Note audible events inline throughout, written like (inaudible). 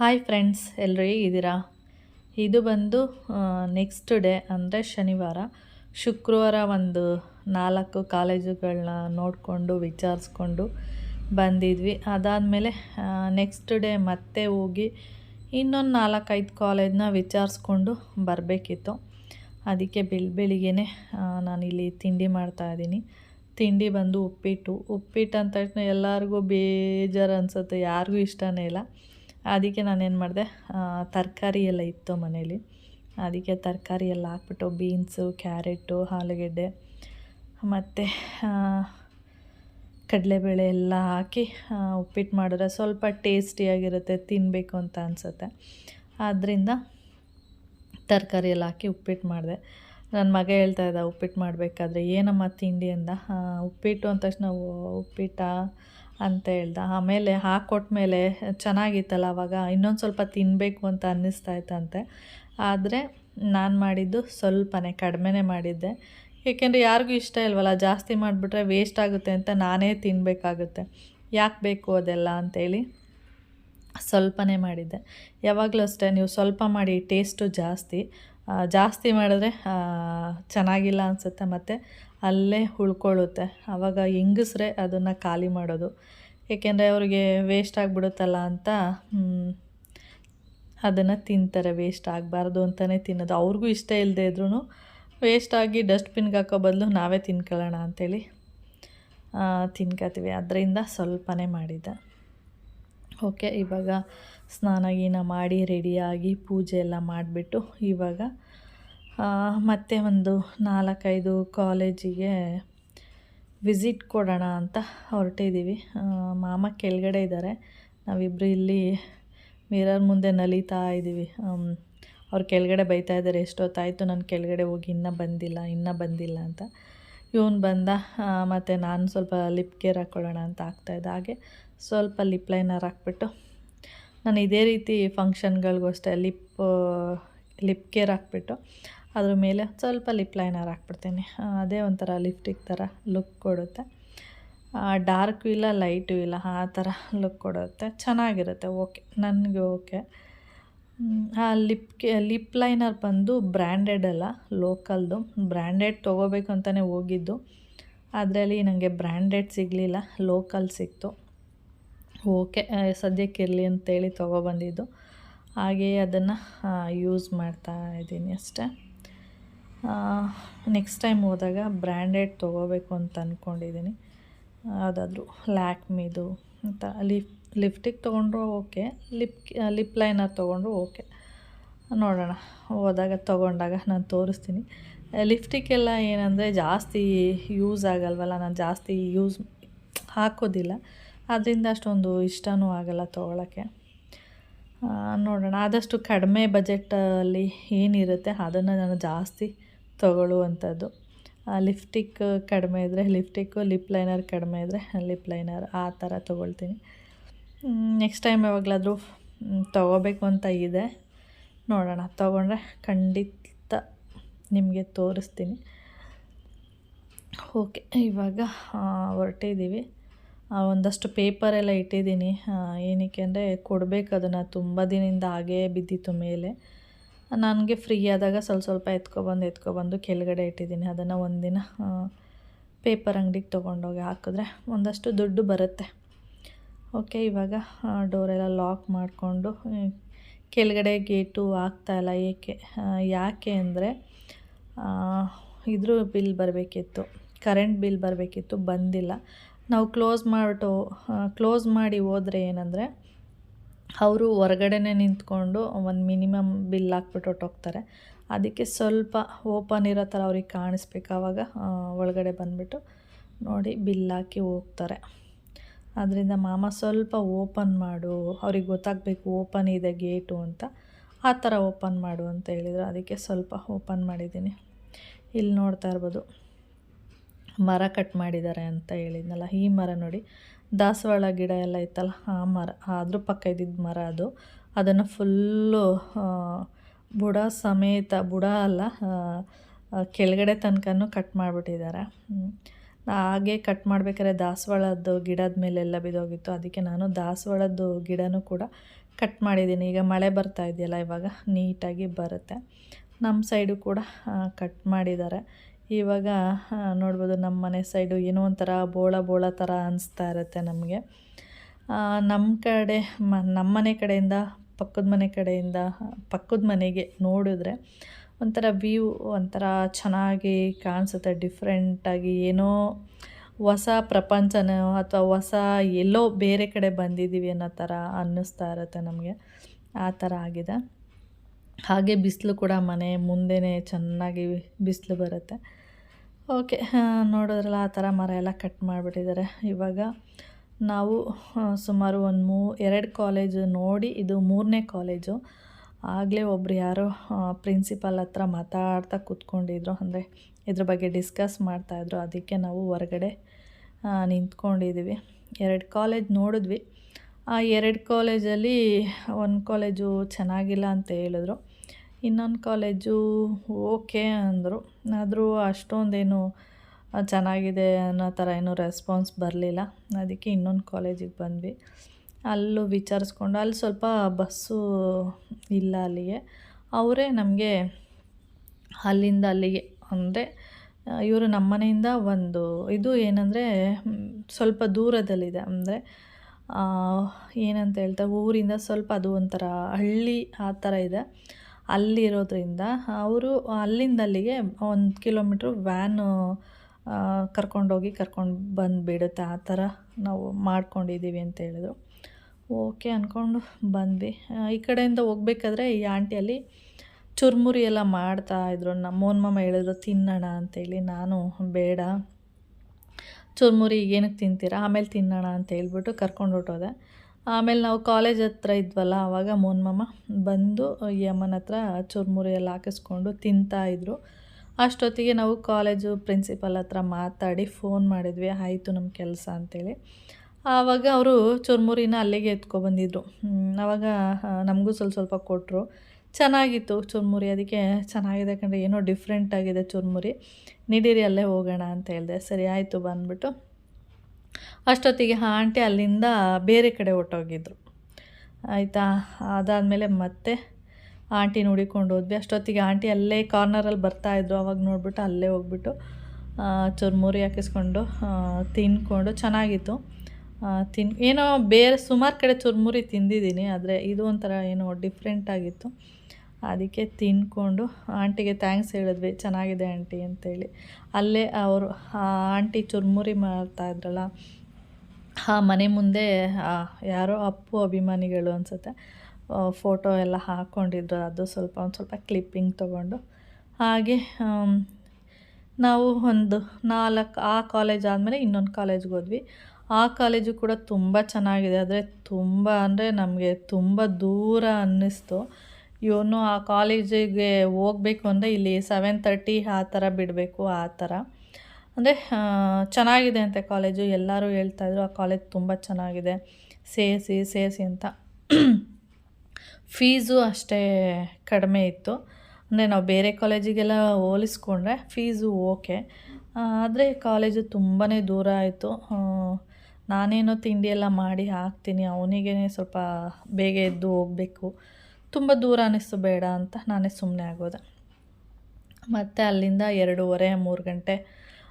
Hi friends ಎಲ್ಲರೂ ಹೇಗಿದ್ದೀರಾ? ಇದು ಬಂದು ನೆಕ್ಸ್ಟ್ ಡೇ ಅಂದರೆ ಶನಿವಾರ. ಶುಕ್ರವಾರ ಒಂದು ನಾಲ್ಕು ಕಾಲೇಜುಗಳನ್ನ ನೋಡಿಕೊಂಡು, ವಿಚಾರಿಸ್ಕೊಂಡು ಬಂದಿದ್ವಿ. ಅದಾದಮೇಲೆ ನೆಕ್ಸ್ಟ್ ಡೇ ಮತ್ತೆ ಹೋಗಿ ಇನ್ನೊಂದು ನಾಲ್ಕೈದು ಕಾಲೇಜನ್ನ ವಿಚಾರಿಸ್ಕೊಂಡು ಬರಬೇಕಿತ್ತು. ಅದಕ್ಕೆ ಬೆಳ್ ಬೆಳಿಗ್ಗೆ ನಾನಿಲ್ಲಿ ತಿಂಡಿ ಮಾಡ್ತಾಯಿದ್ದೀನಿ ತಿಂಡಿ ಬಂದು ಉಪ್ಪಿಟ್ಟು. ಉಪ್ಪಿಟ್ಟು ಅಂತ ಎಲ್ಲರಿಗೂ ಬೇಜಾರು ಅನಿಸುತ್ತೆ, ಯಾರಿಗೂ ಇಷ್ಟನೇ ಇಲ್ಲ. ಅದಕ್ಕೆ ನಾನೇನು ಮಾಡಿದೆ ತರಕಾರಿ ಎಲ್ಲ ಇತ್ತು ಮನೇಲಿ. ಅದಕ್ಕೆ ತರಕಾರಿ ಎಲ್ಲ ಹಾಕ್ಬಿಟ್ಟು ಬೀನ್ಸು, ಕ್ಯಾರೆಟು, ಆಲೂಗೆಡ್ಡೆ, ಮತ್ತು ಕಡಲೆಬೇಳೆ ಎಲ್ಲ ಹಾಕಿ ಉಪ್ಪಿಟ್ಟು ಮಾಡಿದ್ರೆ ಸ್ವಲ್ಪ ಟೇಸ್ಟಿಯಾಗಿರುತ್ತೆ ತಿನ್ನಬೇಕು ಅಂತ ಅನಿಸುತ್ತೆ. ಆದ್ದರಿಂದ ತರಕಾರಿ ಎಲ್ಲ ಹಾಕಿ ಉಪ್ಪಿಟ್ಟು ಮಾಡಿದೆ. ನನ್ನ ಮಗ ಹೇಳ್ತಾ ಇದ್ದ, ಉಪ್ಪಿಟ್ಟು ಮಾಡಬೇಕಾದ್ರೆ ಏನಮ್ಮ ತಿಂಡಿ ಅಂದ. ಉಪ್ಪಿಟ್ಟು ಅಂದ ತಕ್ಷಣ ಉಪ್ಪಿಟ್ಟ? ಅಂತ ಹೇಳ್ದ. ಆಮೇಲೆ ಹಾಕ್ಕೊಟ್ಮೇಲೆ ಚೆನ್ನಾಗಿತ್ತಲ್ಲ ಅವಾಗ? ಇನ್ನೊಂದು ಸ್ವಲ್ಪ ತಿನ್ನಬೇಕು ಅಂತ ಅನ್ನಿಸ್ತಾ ಇತ್ತಂತೆ. ಆದರೆ ನಾನು ಮಾಡಿದ್ದು ಸ್ವಲ್ಪನೇ, ಕಡಿಮೆನೇ ಮಾಡಿದ್ದೆ. ಏಕೆಂದರೆ ಯಾರಿಗೂ ಇಷ್ಟ ಇಲ್ವಲ್ಲ? ಜಾಸ್ತಿ ಮಾಡಿಬಿಟ್ರೆ ವೇಸ್ಟ್ ಆಗುತ್ತೆ ಅಂತ ನಾನೇ ತಿನ್ನಬೇಕಾಗುತ್ತೆ ಯಾಕೆ ಬೇಕು ಅದೆಲ್ಲ ಅಂತೇಳಿ ಸ್ವಲ್ಪನೇ ಮಾಡಿದ್ದೆ. ಯಾವಾಗಲೂ ಅಷ್ಟೇ, ನೀವು ಸ್ವಲ್ಪ ಮಾಡಿ ಟೇಸ್ಟು ಜಾಸ್ತಿ. ಜಾಸ್ತಿ ಮಾಡಿದ್ರೆ ಚೆನ್ನಾಗಿಲ್ಲ ಅನಿಸುತ್ತೆ, ಮತ್ತು ಅಲ್ಲೇ ಉಳ್ಕೊಳ್ಳುತ್ತೆ. ಆವಾಗ ಹೆಂಗಸ್ರೆ ಅದನ್ನು ಖಾಲಿ ಮಾಡೋದು. ಏಕೆಂದರೆ ಅವ್ರಿಗೆ ವೇಸ್ಟ್ ಆಗಿಬಿಡುತ್ತಲ್ಲ ಅಂತ ಅದನ್ನು ತಿಂತಾರೆ ವೇಸ್ಟ್ ಆಗಬಾರ್ದು ಅಂತಲೇ ತಿನ್ನೋದು. ಅವ್ರಿಗೂ ಇಷ್ಟ ಇಲ್ಲದೆ ಇದ್ರೂ ವೇಸ್ಟ್ ಆಗಿ ಡಸ್ಟ್ಬಿನ್ಗೆ ಹಾಕೋ ಬದಲು ನಾವೇ ತಿನ್ಕೊಳ್ಳೋಣ ಅಂಥೇಳಿ ತಿನ್ಕೋತೀವಿ. ಅದರಿಂದ ಸ್ವಲ್ಪನೇ ಮಾಡಿದ್ದೆ. ಓಕೆ, ಇವಾಗ ಸ್ನಾನ ಗೀನ ಮಾಡಿ ರೆಡಿಯಾಗಿ ಪೂಜೆ ಎಲ್ಲ ಮಾಡಿಬಿಟ್ಟು ಇವಾಗ ಮತ್ತೆ ಒಂದು ನಾಲ್ಕೈದು ಕಾಲೇಜಿಗೆ ವಿಸಿಟ್ ಕೊಡೋಣ ಅಂತ ಹೊರಟಿದ್ದೀವಿ. ಮಾಮ ಕೆಳಗಡೆ ಇದ್ದಾರೆ. ನಾವಿಬ್ಬರು ಇಲ್ಲಿ ಮಿರರ್ ಮುಂದೆ ನಲಿತಾ ಇದ್ದೀವಿ. ಅವ್ರು ಕೆಳಗಡೆ ಬೈತಾ ಇದ್ದಾರೆ. ಎಷ್ಟೊತ್ತಾಯಿತು ನಾನು ಕೆಳಗಡೆ ಹೋಗಿ, ಇನ್ನೂ ಬಂದಿಲ್ಲ ಇನ್ನೂ ಬಂದಿಲ್ಲ ಅಂತ. ಇವನು ಬಂದ ಮತ್ತು ನಾನು ಸ್ವಲ್ಪ ಲಿಪ್ ಕೇರ್ ಹಾಕ್ಕೊಳ್ಳೋಣ ಅಂತ ಆಗ್ತಾಯಿದ್ದೆ ಹಾಗೆ ಸ್ವಲ್ಪ ಲಿಪ್ ಲೈನರ್ ಹಾಕ್ಬಿಟ್ಟು ನಾನು ಇದೇ ರೀತಿ ಫಂಕ್ಷನ್ಗಳಿಗೂ ಅಷ್ಟೇ ಲಿಪ್ ಲಿಪ್ ಕೇರ್ ಹಾಕ್ಬಿಟ್ಟು ಅದ್ರ ಮೇಲೆ ಸ್ವಲ್ಪ ಲಿಪ್ ಲೈನರ್ ಹಾಕ್ಬಿಡ್ತೀನಿ. ಅದೇ ಒಂಥರ ಲಿಪ್ಟಿಕ್ ಥರ ಲುಕ್ ಕೊಡುತ್ತೆ. ಡಾರ್ಕು ಇಲ್ಲ ಲೈಟು ಇಲ್ಲ, ಆ ಥರ ಲುಕ್ ಕೊಡುತ್ತೆ. ಚೆನ್ನಾಗಿರುತ್ತೆ ಓಕೆ ನನಗೆ ಓಕೆ ಆ ಲಿಪ್ಗೆ ಲಿಪ್ ಲೈನರ್ ಬಂದು ಬ್ರ್ಯಾಂಡೆಡ್ ಅಲ್ಲ ಲೋಕಲ್ದು ಬ್ರ್ಯಾಂಡೆಡ್ ತೊಗೋಬೇಕು ಅಂತಲೇ ಹೋಗಿದ್ದು. ಅದರಲ್ಲಿ ನನಗೆ ಬ್ರ್ಯಾಂಡೆಡ್ ಸಿಗಲಿಲ್ಲ ಲೋಕಲ್ ಸಿಕ್ತು. ಓಕೆ ಸದ್ಯಕ್ಕೆ ಇರಲಿ ಅಂತೇಳಿ ತೊಗೊಬಂದಿದ್ದು ಹಾಗೆಯೇ ಅದನ್ನು ಯೂಸ್ ಮಾಡ್ತಾ ಇದ್ದೀನಿ ಅಷ್ಟೇ. ನೆಕ್ಸ್ಟ್ ಟೈಮ್ ಹೋದಾಗ ಬ್ರ್ಯಾಂಡೆಡ್ ತೊಗೋಬೇಕು ಅಂತ ಅಂದ್ಕೊಂಡಿದ್ದೀನಿ ಯಾವುದಾದ್ರೂ ಲ್ಯಾಕ್ಮಿದು, ಅಂತ ಲಿಪ್ ಲಿಫ್ಟಿಗೆ ತೊಗೊಂಡ್ರು ಓಕೆ ಲಿಪ್ ಲಿಪ್ ಲೈನರ್ ತೊಗೊಂಡ್ರು ಓಕೆ ನೋಡೋಣ, ಹೋದಾಗ ತೊಗೊಂಡಾಗ ನಾನು ತೋರಿಸ್ತೀನಿ. ಲಿಫ್ಟಿಕ್ಕೆಲ್ಲ ಏನಂದರೆ ಜಾಸ್ತಿ ಯೂಸ್ ಆಗಲ್ವಲ್ಲ, ನಾನು ಜಾಸ್ತಿ ಯೂಸ್ ಹಾಕೋದಿಲ್ಲ. ಅದರಿಂದ ಅಷ್ಟೊಂದು ಇಷ್ಟವೂ ಆಗಲ್ಲ ತೊಗೊಳಕ್ಕೆ. ನೋಡೋಣ, ಆದಷ್ಟು ಕಡಿಮೆ ಬಜೆಟಲ್ಲಿ ಏನಿರುತ್ತೆ ಅದನ್ನು ನಾನು ಜಾಸ್ತಿ ತೊಗೊಳ್ಳುವಂಥದ್ದು. ಲಿಫ್ಟಿಕ್ ಕಡಿಮೆ ಇದ್ದರೆ ಲಿಫ್ಟಿಕ್ಕು ಲಿಪ್ ಲೈನರ್ ಕಡಿಮೆ ಇದ್ದರೆ ಲಿಪ್ ಲೈನರ್, ಆ ಥರ ತೊಗೊಳ್ತೀನಿ. ನೆಕ್ಸ್ಟ್ ಟೈಮ್ ಯಾವಾಗಲಾದರೂ ತೊಗೋಬೇಕು ಅಂತ ಇದೆ. ನೋಡೋಣ, ತೊಗೊಂಡ್ರೆ ಖಂಡಿತ ನಿಮಗೆ ತೋರಿಸ್ತೀನಿ. ಓಕೆ, ಇವಾಗ ಹೊರಟಿದ್ದೀವಿ. ಒಂದಷ್ಟು ಪೇಪರೆಲ್ಲ ಇಟ್ಟಿದ್ದೀನಿ. ಏನಕ್ಕೆ ಅಂದರೆ ಕೊಡಬೇಕು ಅದನ್ನು ತುಂಬ ದಿನದಿಂದ ಹಾಗೇ ಬಿದ್ದಿತ್ತು ಮೇಲೆ. ನನಗೆ ಫ್ರೀ ಆದಾಗ ಸ್ವಲ್ಪ ಸ್ವಲ್ಪ ಎತ್ಕೊಬಂದು ಎತ್ಕೊಬಂದು ಕೆಳಗಡೆ ಇಟ್ಟಿದ್ದೀನಿ. ಅದನ್ನು ಒಂದಿನ ಪೇಪರ್ ಅಂಗಡಿಗೆ ತೊಗೊಂಡೋಗಿ ಹಾಕಿದ್ರೆ ಒಂದಷ್ಟು ದುಡ್ಡು ಬರುತ್ತೆ. ಓಕೆ ಇವಾಗ ಡೋರೆಲ್ಲ ಲಾಕ್ ಮಾಡಿಕೊಂಡು ಕೆಳಗಡೆ ಗೇಟು ಆಗ್ತಾಯಿಲ್ಲ ಏಕೆ ಯಾಕೆ ಅಂದರೆ ಇದ್ರ ಬಿಲ್ ಬರಬೇಕಿತ್ತು. ಕರೆಂಟ್ ಬಿಲ್ ಬರಬೇಕಿತ್ತು, ಬಂದಿಲ್ಲ. ನಾವು ಕ್ಲೋಸ್ ಮಾಡಿಬಿಟ್ಟು ಕ್ಲೋಸ್ ಮಾಡಿ ಹೋದರೆ ಏನಂದರೆ ಅವರು ಹೊರಗಡೆನೇ ನಿಂತ್ಕೊಂಡು ಒಂದು ಮಿನಿಮಮ್ ಬಿಲ್ ಹಾಕ್ಬಿಟ್ಟು ಹೊಟ್ಟೋಗ್ತಾರೆ ಅದಕ್ಕೆ ಸ್ವಲ್ಪ ಓಪನ್ ಇರೋ ಥರ ಅವ್ರಿಗೆ ಕಾಣಿಸ್ಬೇಕು. ಆವಾಗ ಒಳಗಡೆ ಬಂದುಬಿಟ್ಟು ನೋಡಿ ಬಿಲ್ ಹಾಕಿ ಹೋಗ್ತಾರೆ. ಅದರಿಂದ ಮಾಮ ಸ್ವಲ್ಪ ಓಪನ್ ಮಾಡು. ಅವ್ರಿಗೆ ಗೊತ್ತಾಗಬೇಕು ಓಪನ್ ಇದೆ ಗೇಟು ಅಂತ. ಆ ಥರ ಓಪನ್ ಮಾಡು ಅಂತ ಹೇಳಿದರು. ಅದಕ್ಕೆ ಸ್ವಲ್ಪ ಓಪನ್ ಮಾಡಿದ್ದೀನಿ. ಇಲ್ಲಿ ನೋಡ್ತಾ ಇರ್ಬೋದು. ಮರ ಕಟ್ ಮಾಡಿದ್ದಾರೆ ಅಂತ ಹೇಳಿದ್ನಲ್ಲ, ಈ ಮರ ನೋಡಿ. ದಾಸವಾಳ ಗಿಡ ಎಲ್ಲ ಇತ್ತಲ್ಲ ಆ ಮರ ಅದ್ರ ಪಕ್ಕ ಇದ್ದಿದ್ದ ಮರ ಅದು. ಅದನ್ನು ಫುಲ್ಲು ಬುಡ ಸಮೇತ, ಬುಡ ಅಲ್ಲ ಕೆಳಗಡೆ ತನಕನೂ ಕಟ್ ಮಾಡಿಬಿಟ್ಟಿದ್ದಾರೆ. ಹಾಗೆ ಕಟ್ ಮಾಡಬೇಕಾದ್ರೆ ದಾಸವಾಳದ್ದು ಗಿಡದ ಮೇಲೆಲ್ಲ ಬಿದ್ದೋಗಿತ್ತು. ಅದಕ್ಕೆ ನಾನು ದಾಸವಾಳದ್ದು ಗಿಡನೂ ಕೂಡ ಕಟ್ ಮಾಡಿದ್ದೀನಿ. ಈಗ ಮಳೆ ಬರ್ತಾ ಇದೆಯಲ್ಲ ಇವಾಗ, ನೀಟಾಗಿ ಬರುತ್ತೆ. ನಮ್ಮ ಸೈಡು ಕೂಡ ಕಟ್ ಮಾಡಿದ್ದಾರೆ. ಇವಾಗ ನೋಡ್ಬೋದು ನಮ್ಮ ಮನೆ ಸೈಡು ಏನೋ ಒಂಥರ ಬೋಳ ಬೋಳ ಥರ ಅನಿಸ್ತಾ ಇರುತ್ತೆ ನಮಗೆ. ನಮ್ಮ ಕಡೆ, ಮ, ನಮ್ಮ ಮನೆ ಕಡೆಯಿಂದ, ಪಕ್ಕದ ಮನೆ ಕಡೆಯಿಂದ, ಪಕ್ಕದ ಮನೆಗೆ ನೋಡಿದ್ರೆ ಒಂಥರ ವ್ಯೂ ಒಂಥರ ಚೆನ್ನಾಗಿ ಕಾಣಿಸುತ್ತೆ ಡಿಫ್ರೆಂಟಾಗಿ ಏನೋ ಹೊಸ ಪ್ರಪಂಚನೋ ಅಥವಾ ಹೊಸ ಎಲ್ಲೋ ಬೇರೆ ಕಡೆ ಬಂದಿದ್ದೀವಿ ಅನ್ನೋ ಥರ ಅನ್ನಿಸ್ತಾ ಇರುತ್ತೆ ನಮಗೆ. ಆ ಥರ ಆಗಿದೆ. ಹಾಗೆ ಬಿಸಿಲು ಕೂಡ ಮನೆ ಮುಂದೆನೇ ಚೆನ್ನಾಗಿ ಬಿಸಿಲು ಬರುತ್ತೆ. ಓಕೆ ನೋಡಿದ್ರಲ್ಲ, ಆ ಥರ ಮರ ಎಲ್ಲ ಕಟ್ ಮಾಡಿಬಿಟ್ಟಿದ್ದಾರೆ. ಇವಾಗ ನಾವು ಸುಮಾರು ಒಂದು ಮೂ, ಎರಡು ಕಾಲೇಜು ನೋಡಿ, ಇದು ಮೂರನೇ ಕಾಲೇಜು ಆಗಲೇ ಒಬ್ರು ಯಾರೋ ಪ್ರಿನ್ಸಿಪಾಲ್ ಹತ್ರ ಮಾತಾಡ್ತಾ ಕೂತ್ಕೊಂಡಿದ್ರು. ಅಂದರೆ ಇದ್ರ ಬಗ್ಗೆ ಡಿಸ್ಕಸ್ ಮಾಡ್ತಾಯಿದ್ರು ಅದಕ್ಕೆ ನಾವು ಹೊರಗಡೆ ನಿಂತ್ಕೊಂಡಿದ್ದೀವಿ. ಎರಡು ಕಾಲೇಜ್ ನೋಡಿದ್ವಿ. ಆ ಎರಡು ಕಾಲೇಜಲ್ಲಿ ಒಂದು ಕಾಲೇಜು ಚೆನ್ನಾಗಿಲ್ಲ ಅಂತ ಹೇಳಿದ್ರು. ಇನ್ನೊಂದು ಕಾಲೇಜು ಓಕೆ ಅಂದರು. ಆದರೂ ಅಷ್ಟೊಂದೇನು ಚೆನ್ನಾಗಿದೆ ಅನ್ನೋ ಥರ ಏನೂ ರೆಸ್ಪಾನ್ಸ್ ಬರಲಿಲ್ಲ. ಅದಕ್ಕೆ ಇನ್ನೊಂದು ಕಾಲೇಜಿಗೆ ಬಂದ್ವಿ. ಅಲ್ಲೂ ವಿಚಾರಿಸ್ಕೊಂಡು, ಅಲ್ಲಿ ಸ್ವಲ್ಪ ಬಸ್ಸು ಇಲ್ಲ ಅಲ್ಲಿಗೆ. ಅವರೇ ನಮಗೆ ಅಲ್ಲಿಂದ ಅಲ್ಲಿಗೆ ಅಂದರೆ ಇವರು ನಮ್ಮನೆಯಿಂದ ಒಂದು ಇದು ಏನಂದರೆ ಸ್ವಲ್ಪ ದೂರದಲ್ಲಿದೆ. ಅಂದರೆ ಏನಂತ ಹೇಳ್ತಾರೆ ಊರಿಂದ ಸ್ವಲ್ಪ ಅದು ಒಂಥರ ಹಳ್ಳಿ ಆ ಥರ ಇದೆ. ಅಲ್ಲಿರೋದ್ರಿಂದ ಅವರು ಅಲ್ಲಿಂದ ಅಲ್ಲಿಗೆ ಒಂದು ಕಿಲೋಮೀಟ್ರ್ ವ್ಯಾನು ಕರ್ಕೊಂಡೋಗಿ ಕರ್ಕೊಂಡು ಬಂದು ಬಿಡುತ್ತೆ ಆ ಥರ ನಾವು ಮಾಡ್ಕೊಂಡಿದ್ದೀವಿ ಅಂತ ಹೇಳಿದ್ರು. ಓಕೆ ಅಂದ್ಕೊಂಡು ಬಂದ್ವಿ. ಈ ಕಡೆಯಿಂದ ಹೋಗ್ಬೇಕಾದ್ರೆ ಈ ಆಂಟಿಯಲ್ಲಿ ಚುರ್ಮುರಿ ಎಲ್ಲ ಮಾಡ್ತಾಯಿದ್ರು ನಮ್ಮ ಮೋನ್ ಮಾಮ ಹೇಳಿದ್ರು, ತಿನ್ನೋಣ ಅಂತೇಳಿ. ನಾನು, ಬೇಡ. ಚುರ್ಮುರಿ, ಏನಕ್ಕೆ ತಿಂತೀರಾ? ಆಮೇಲೆ ತಿನ್ನೋಣ ಅಂತ ಹೇಳ್ಬಿಟ್ಟು ಕರ್ಕೊಂಡು ಹೊರ್ಟೋದೆ. ಆಮೇಲೆ ನಾವು ಕಾಲೇಜ್ ಹತ್ರ ಇದ್ವಲ್ಲ ಆವಾಗ ಮೋನ್ ಮಾಮ ಬಂದು ಈ ಅಮ್ಮನ ಹತ್ರ ಚುರ್ಮುರಿ ಎಲ್ಲ ಹಾಕಿಸ್ಕೊಂಡು ತಿಂತಾಯಿದ್ರು ಅಷ್ಟೊತ್ತಿಗೆ ನಾವು ಕಾಲೇಜು ಪ್ರಿನ್ಸಿಪಲ್ ಹತ್ರ ಮಾತಾಡಿ ಫೋನ್ ಮಾಡಿದ್ವಿ, ಆಯಿತು ನಮ್ಮ ಕೆಲಸ ಅಂತೇಳಿ. ಆವಾಗ ಅವರು ಚುರ್ಮುರಿನ ಅಲ್ಲಿಗೆ ಎತ್ಕೊಬಂದಿದ್ರು. ಆವಾಗ ನಮಗೂ ಸ್ವಲ್ಪ ಸ್ವಲ್ಪ ಕೊಟ್ಟರು ಚೆನ್ನಾಗಿತ್ತು ಚುರ್ಮುರಿ, ಅದಕ್ಕೆ ಚೆನ್ನಾಗಿದೆ ಕಂಡ್ರೆ ಏನೋ ಡಿಫ್ರೆಂಟ್ ಆಗಿದೆ ಚುರ್ಮುರಿ. ನೀಡಿರಿ, ಅಲ್ಲೇ ಹೋಗೋಣ ಅಂತ ಹೇಳಿದೆ. ಸರಿ, ಆಯಿತು ಬಂದ್ಬಿಟ್ಟು ಅಷ್ಟೊತ್ತಿಗೆ ಆ ಆಂಟಿ ಅಲ್ಲಿಂದ ಬೇರೆ ಕಡೆ ಹೊರ್ಟೋಗಿದ್ರು. ಆಯಿತಾ? ಅದಾದಮೇಲೆ ಮತ್ತೆ ಆಂಟಿ ನೋಡಿಕೊಂಡು ಹೋದ್ವಿ. ಅಷ್ಟೊತ್ತಿಗೆ ಆಂಟಿ ಅಲ್ಲೇ ಕಾರ್ನರಲ್ಲಿ ಬರ್ತಾಯಿದ್ರು ಅವಾಗ ನೋಡ್ಬಿಟ್ಟು ಅಲ್ಲೇ ಹೋಗ್ಬಿಟ್ಟು ಚುರ್ಮುರಿ ಹಾಕಿಸ್ಕೊಂಡು ತಿನ್ಕೊಂಡು ಚೆನ್ನಾಗಿತ್ತು. ತಿನ್, ಏನೋ ಬೇರೆ ಸುಮಾರು ಕಡೆ ಚುರ್ಮುರಿ ತಿಂದಿದ್ದೀನಿ, ಆದರೆ ಇದು ಒಂಥರ ಏನೋ ಡಿಫ್ರೆಂಟ್ ಆಗಿತ್ತು. ಅದಕ್ಕೆ ತಿನ್ಕೊಂಡು ಆಂಟಿಗೆ ಥ್ಯಾಂಕ್ಸ್ ಹೇಳಿದ್ವಿ, ಚೆನ್ನಾಗಿದೆ ಆಂಟಿ ಅಂತೇಳಿ. ಅಲ್ಲೇ ಅವರು ಆಂಟಿ ಚುರ್ಮುರಿ ಮಾಡ್ತಾಯಿದ್ರಲ್ಲ ಆ ಮನೆ ಮುಂದೆ ಯಾರೋ ಅಪ್ಪು ಅಭಿಮಾನಿಗಳು ಅನಿಸುತ್ತೆ ಫೋಟೋ ಎಲ್ಲ ಹಾಕ್ಕೊಂಡಿದ್ರು ಅದು ಸ್ವಲ್ಪ ಒಂದು ಸ್ವಲ್ಪ ಕ್ಲಿಪ್ಪಿಂಗ್ ತೊಗೊಂಡು. ಹಾಗೆ ನಾವು ಒಂದು ನಾಲ್ಕು, ಆ ಕಾಲೇಜ್ ಆದಮೇಲೆ ಇನ್ನೊಂದು ಕಾಲೇಜ್ಗೆ ಹೋದ್ವಿ. ಆ ಕಾಲೇಜು ಕೂಡ ತುಂಬ ಚೆನ್ನಾಗಿದೆ, ಆದರೆ ತುಂಬ ಅಂದರೆ ನಮಗೆ ತುಂಬ ದೂರ ಅನ್ನಿಸ್ತು. ಇವನು ಆ ಕಾಲೇಜಿಗೆ ಹೋಗ್ಬೇಕು ಅಂದರೆ ಇಲ್ಲಿ ಸೆವೆನ್ ತರ್ಟಿ ಆ ಥರ ಬಿಡಬೇಕು, ಆ ಥರ. ಅಂದರೆ ಚೆನ್ನಾಗಿದೆ ಅಂತೆ ಕಾಲೇಜು. ಎಲ್ಲರೂ ಹೇಳ್ತಾಯಿದ್ರು ಆ ಕಾಲೇಜ್ ತುಂಬ ಚೆನ್ನಾಗಿದೆ. ಸೇರಿಸಿ ಸೇರಿಸಿ ಅಂತ. (clears throat) ಫೀಸು ಅಷ್ಟೇ ಕಡಿಮೆ ಇತ್ತು. ಅಂದರೆ ನಾವು ಬೇರೆ ಕಾಲೇಜಿಗೆಲ್ಲ ಹೋಲಿಸ್ಕೊಂಡ್ರೆ ಫೀಸು ಓಕೆ. ಆದರೆ ಕಾಲೇಜು ತುಂಬಾ ದೂರ ಆಯಿತು. ನಾನೇನೋ ತಿಂಡಿ ಎಲ್ಲ ಮಾಡಿ ಹಾಕ್ತೀನಿ. ಅವನಿಗೇ ಸ್ವಲ್ಪ ಬೇಗ ಎದ್ದು ಹೋಗಬೇಕು. ತುಂಬ ದೂರ ಅನ್ನಿಸ್ತು, ಬೇಡ ಅಂತ ನಾನೇ ಸುಮ್ಮನೆ ಆಗೋದೆ. ಮತ್ತು ಅಲ್ಲಿಂದ ಎರಡೂವರೆ, ಮೂರು ಗಂಟೆ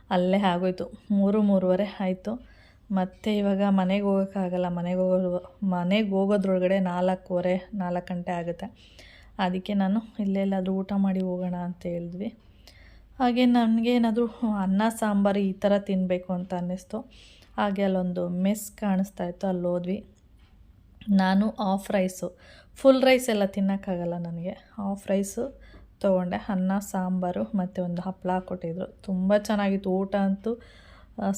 ಅಲ್ಲೇ ಆಗೋಯ್ತು. ಮೂರು, ಮೂರುವರೆ ಆಯಿತು. ಮತ್ತು ಇವಾಗ ಮನೆಗೆ ಹೋಗೋಕ್ಕಾಗಲ್ಲ. ಮನೆಗೆ ಹೋಗೋ ಮನೆಗೆ ಹೋಗೋದ್ರೊಳಗಡೆ ನಾಲ್ಕೂವರೆ, ನಾಲ್ಕು ಗಂಟೆ ಆಗುತ್ತೆ. ಅದಕ್ಕೆ ನಾನು ಇಲ್ಲೆಲ್ಲಾದರೂ ಊಟ ಮಾಡಿ ಹೋಗೋಣ ಅಂತ ಹೇಳಿದ್ವಿ. ಹಾಗೆ ನನಗೆ ಏನಾದರೂ ಅನ್ನ, ಸಾಂಬಾರು ಈ ಥರ ತಿನ್ನಬೇಕು ಅಂತ ಅನ್ನಿಸ್ತು. ಹಾಗೆ ಅಲ್ಲೊಂದು ಮೆಸ್ ಕಾಣಿಸ್ತಾ ಇತ್ತು ಅಲ್ಲಿ ಹೋದ್ವಿ ನಾನು ಆಫ್ ರೈಸು. ಫುಲ್ ರೈಸ್ ಎಲ್ಲ ತಿನ್ನೋಕ್ಕಾಗಲ್ಲ ನನಗೆ. ಹಾಫ್ ರೈಸು ತೊಗೊಂಡೆ ಅನ್ನ, ಸಾಂಬಾರು ಮತ್ತು ಒಂದು ಹಪ್ಪಳ ಕೊಟ್ಟಿದ್ರು ತುಂಬ ಚೆನ್ನಾಗಿತ್ತು. ಊಟ ಅಂತೂ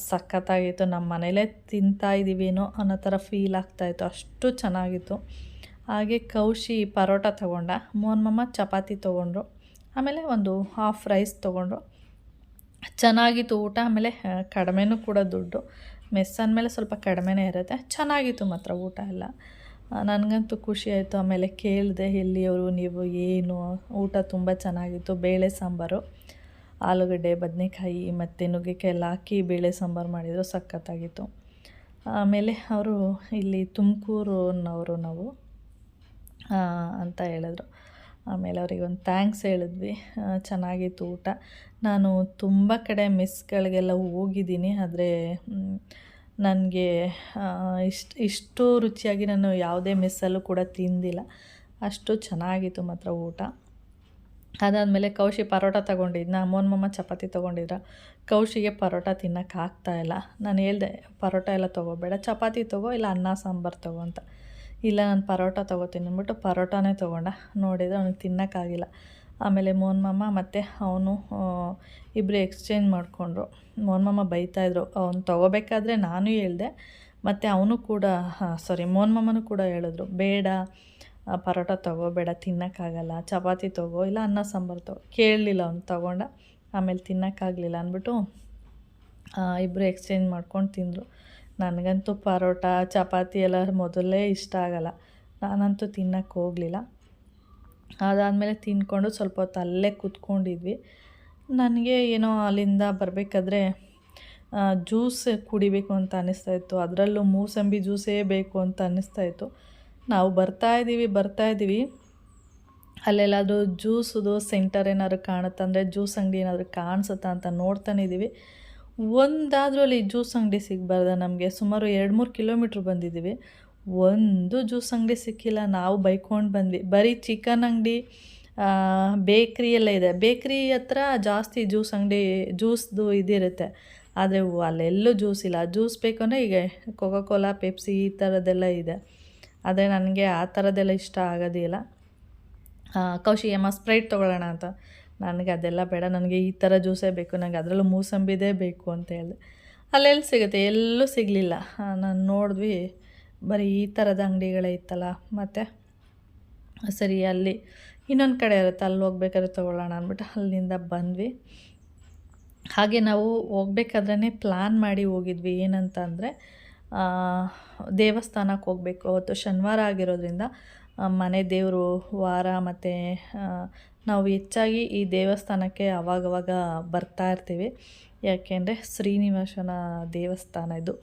ಸಖತ್ತಾಗಿತ್ತು. ನಮ್ಮ ಮನೇಲೇ ತಿಂತಾ ಇದ್ದೀವೇನೋ ಅನ್ನೋ ಥರ ಫೀಲ್ ಆಗ್ತಾಯಿತ್ತು ಅಷ್ಟು ಚೆನ್ನಾಗಿತ್ತು. ಹಾಗೆ ಕೌಶಿ ಪರೋಟ ತೊಗೊಂಡ. ಮಮ್ಮ ಚಪಾತಿ ತೊಗೊಂಡ್ರು. ಆಮೇಲೆ ಒಂದು ಹಾಫ್ ರೈಸ್ ತೊಗೊಂಡ್ರು. ಚೆನ್ನಾಗಿತ್ತು ಊಟ. ಆಮೇಲೆ ಕಡಿಮೆನೂ ಕೂಡ ದುಡ್ಡು. ಮೆಸ್ ಅಂದಮೇಲೆ ಸ್ವಲ್ಪ ಕಡಿಮೆನೇ ಇರುತ್ತೆ. ಚೆನ್ನಾಗಿತ್ತು ಮಾತ್ರ ಊಟ ಎಲ್ಲ. ನನಗಂತೂ ಖುಷಿ ಆಯಿತು. ಆಮೇಲೆ ಕೇಳಿದೆ, ಎಲ್ಲಿಯವರು ನೀವು? ಏನು? ಊಟ ತುಂಬ ಚೆನ್ನಾಗಿತ್ತು. ಬೇಳೆ ಸಾಂಬಾರು, ಆಲೂಗಡ್ಡೆ, ಬದನೆಕಾಯಿ ಮತ್ತು ನುಗ್ಗೆಕಾಯಿ ಎಲ್ಲ ಹಾಕಿ ಬೇಳೆ ಸಾಂಬಾರು ಮಾಡಿದರು. ಸಖತ್ತಾಗಿತ್ತು. ಆಮೇಲೆ ಅವರು ಇಲ್ಲಿ ತುಮಕೂರಿನವರು ನಾವು ಅಂತ ಹೇಳಿದ್ರು. ಆಮೇಲೆ ಅವ್ರಿಗೆ ಒಂದು ಥ್ಯಾಂಕ್ಸ್ ಹೇಳಿದ್ವಿ. ಚೆನ್ನಾಗಿತ್ತು ಊಟ. ನಾನು ತುಂಬ ಕಡೆ ಮಿಸ್ಗಳಿಗೆಲ್ಲ ಹೋಗಿದ್ದೀನಿ. ಆದರೆ ನನಗೆ ಇಷ್ಟು ಇಷ್ಟು ರುಚಿಯಾಗಿ ನಾನು ಯಾವುದೇ ಮೆಸ್ಸಲ್ಲೂ ಕೂಡ ತಿಂದಿಲ್ಲ. ಅಷ್ಟು ಚೆನ್ನಾಗಿತ್ತು ಮಾತ್ರ ಊಟ. ಅದಾದಮೇಲೆ ಕೌಶಿ ಪರೋಟ ತೊಗೊಂಡಿದ್ನ. ಅಮ್ಮನ ಮಮ್ಮ ಚಪಾತಿ ತೊಗೊಂಡಿದ್ರ. ಕೌಶಿಗೆ ಪರೋಟ ಇಲ್ಲ. ನಾನು ಹೇಳ್ದೆ, ಪರೋಟ ಎಲ್ಲ ತೊಗೋಬೇಡ. ಚಪಾತಿ ತೊಗೋ, ಇಲ್ಲ ಅನ್ನ, ಸಾಂಬಾರು ತೊಗೋ ಅಂತ. ಇಲ್ಲ ನಾನು ಪರೋಟ ತೊಗೋತೀನಿ ಅಂದ್ಬಿಟ್ಟು ಪರೋಟಾನೇ ತೊಗೊಂಡ. ನೋಡಿದರೆ ಅವ್ನಿಗೆ ತಿನ್ನೋಕ್ಕಾಗಿಲ್ಲ ಆಮೇಲೆ ಮೋನ್ ಮಾಮ ಮತ್ತು ಅವನು ಇಬ್ಬರು ಎಕ್ಸ್ಚೇಂಜ್ ಮಾಡಿಕೊಂಡ್ರು. ಮೋನ್ ಮಾಮ ಬೈತಾಯಿದ್ರು ಅವ್ನು ತೊಗೋಬೇಕಾದ್ರೆ ನಾನು ಹೇಳ್ದೆ. ಮತ್ತು ಅವನು ಕೂಡ ಸಾರಿ ಮೋನ್ ಮಾಮನೂ ಕೂಡ ಹೇಳಿದ್ರು, ಬೇಡ ಪರೋಟ ತೊಗೋಬೇಡ, ತಿನ್ನೋಕ್ಕಾಗಲ್ಲ, ಚಪಾತಿ ತಗೋ, ಇಲ್ಲ ಅನ್ನ ಸಾಂಬಾರು ತಗೋ. ಕೇಳಲಿಲ್ಲ ಅವ್ನು, ತೊಗೊಂಡ. ಆಮೇಲೆ ತಿನ್ನೋಕ್ಕಾಗಲಿಲ್ಲ ಅಂದ್ಬಿಟ್ಟು ಇಬ್ಬರು ಎಕ್ಸ್ಚೇಂಜ್ ಮಾಡ್ಕೊಂಡು ತಿಂದರು. ನನಗಂತೂ ಪರೋಟ, ಚಪಾತಿ ಎಲ್ಲ ಮೊದಲೇ ಇಷ್ಟ ಆಗಲ್ಲ. ನಾನಂತೂ ತಿನ್ನಕ್ಕೆ ಹೋಗಲಿಲ್ಲ. ಅದಾದಮೇಲೆ ತಿಂದ್ಕೊಂಡು ಸ್ವಲ್ಪ ಹೊತ್ತು ಅಲ್ಲೇ ಕೂತ್ಕೊಂಡಿದ್ವಿ. ನನಗೆ ಏನೋ ಅಲ್ಲಿಂದ ಬರಬೇಕಾದ್ರೆ ಜ್ಯೂಸ್ ಕುಡಿಬೇಕು ಅಂತ ಅನ್ನಿಸ್ತಾ ಇತ್ತು. ಅದರಲ್ಲೂ ಮೂಸಂಬಿ ಜ್ಯೂಸೇ ಬೇಕು ಅಂತ ಅನ್ನಿಸ್ತಾ ಇತ್ತು. ನಾವು ಬರ್ತಾ ಇದ್ದೀವಿ ಬರ್ತಾ ಇದ್ದೀವಿ. ಅಲ್ಲೆಲ್ಲಾದರೂ ಜ್ಯೂಸದು ಸೆಂಟರ್ ಏನಾದರೂ ಕಾಣುತ್ತೆ? ಅಂದರೆ ಜ್ಯೂಸ್ ಅಂಗಡಿ ಏನಾದರೂ ಕಾಣಿಸುತ್ತಾ ಅಂತ ನೋಡ್ತಾನೆ ಇದ್ದೀವಿ. ಒಂದಾದರೂ ಅಲ್ಲಿ ಜ್ಯೂಸ್ ಅಂಗಡಿ ಸಿಗಬಾರ್ದ ನಮಗೆ? ಸುಮಾರು ಎರಡು ಮೂರು ಕಿಲೋಮೀಟ್ರ್ ಬಂದಿದ್ದೀವಿ. ಒಂದು ಜ್ಯೂಸ್ ಅಂಗಡಿ ಸಿಕ್ಕಿಲ್ಲ, ನಾವು ಬೈಕೊಂಡು ಬಂದ್ವಿ. ಬರೀ ಚಿಕನ್ ಅಂಗಡಿ ಬೇಕ್ರಿ ಎಲ್ಲ ಇದೆ. ಬೇಕ್ರಿ ಹತ್ರ ಜಾಸ್ತಿ ಜ್ಯೂಸ್ ಅಂಗಡಿ, ಜ್ಯೂಸ್ದು ಇದಿರುತ್ತೆ. ಆದರೆ ಅಲ್ಲೆಲ್ಲೂ ಜ್ಯೂಸ್ ಇಲ್ಲ. ಜ್ಯೂಸ್ ಬೇಕು ಅಂದರೆ ಈಗ ಕೋಲಾ ಪೆಪ್ಸಿ ಈ ಥರದ್ದೆಲ್ಲ ಇದೆ. ಆದರೆ ನನಗೆ ಆ ಥರದ್ದೆಲ್ಲ ಇಷ್ಟ ಆಗೋದಿಲ್ಲ. ಕೌಶಿ ಅಮ್ಮ ಸ್ಪ್ರೈಟ್ ತೊಗೊಳ್ಳೋಣ ಅಂತ. ನನಗೆ ಅದೆಲ್ಲ ಬೇಡ. ನನಗೆ ಈ ಥರ ಜ್ಯೂಸೇ ಬೇಕು. ನನಗೆ ಅದರಲ್ಲೂ ಮೂಸಂಬಿದೇ ಬೇಕು ಅಂತ ಹೇಳಿದೆ. ಅಲ್ಲೆಲ್ಲಿ ಸಿಗುತ್ತೆ? ಎಲ್ಲೂ ಸಿಗಲಿಲ್ಲ. ನಾನು ನೋಡಿದ್ವಿ. ಬರೀ ಈ ಥರದ ಇತ್ತಲ್ಲ, ಮತ್ತು ಸರಿ ಅಲ್ಲಿ ಇನ್ನೊಂದು ಕಡೆ ಇರುತ್ತೆ, ಅಲ್ಲಿ ಹೋಗ್ಬೇಕಾದ್ರೆ ತೊಗೊಳ್ಳೋಣ ಅಂದ್ಬಿಟ್ಟು ಅಲ್ಲಿಂದ ಬಂದ್ವಿ. ಹಾಗೆ ನಾವು ಹೋಗ್ಬೇಕಾದ್ರೆ ಪ್ಲ್ಯಾನ್ ಮಾಡಿ ಹೋಗಿದ್ವಿ. ಏನಂತ ಅಂದರೆ ದೇವಸ್ಥಾನಕ್ಕೆ ಹೋಗಬೇಕು. ಅವತ್ತು ಶನಿವಾರ ಆಗಿರೋದ್ರಿಂದ ಮನೆ ದೇವರು ವಾರ ಮತ್ತು ನಾವು ಹೆಚ್ಚಾಗಿ ಈ ದೇವಸ್ಥಾನಕ್ಕೆ ಅವಾಗವಾಗ ಬರ್ತಾ ಇರ್ತೀವಿ. ಯಾಕೆಂದರೆ ಶ್ರೀನಿವಾಸನ ದೇವಸ್ಥಾನ ಇದು.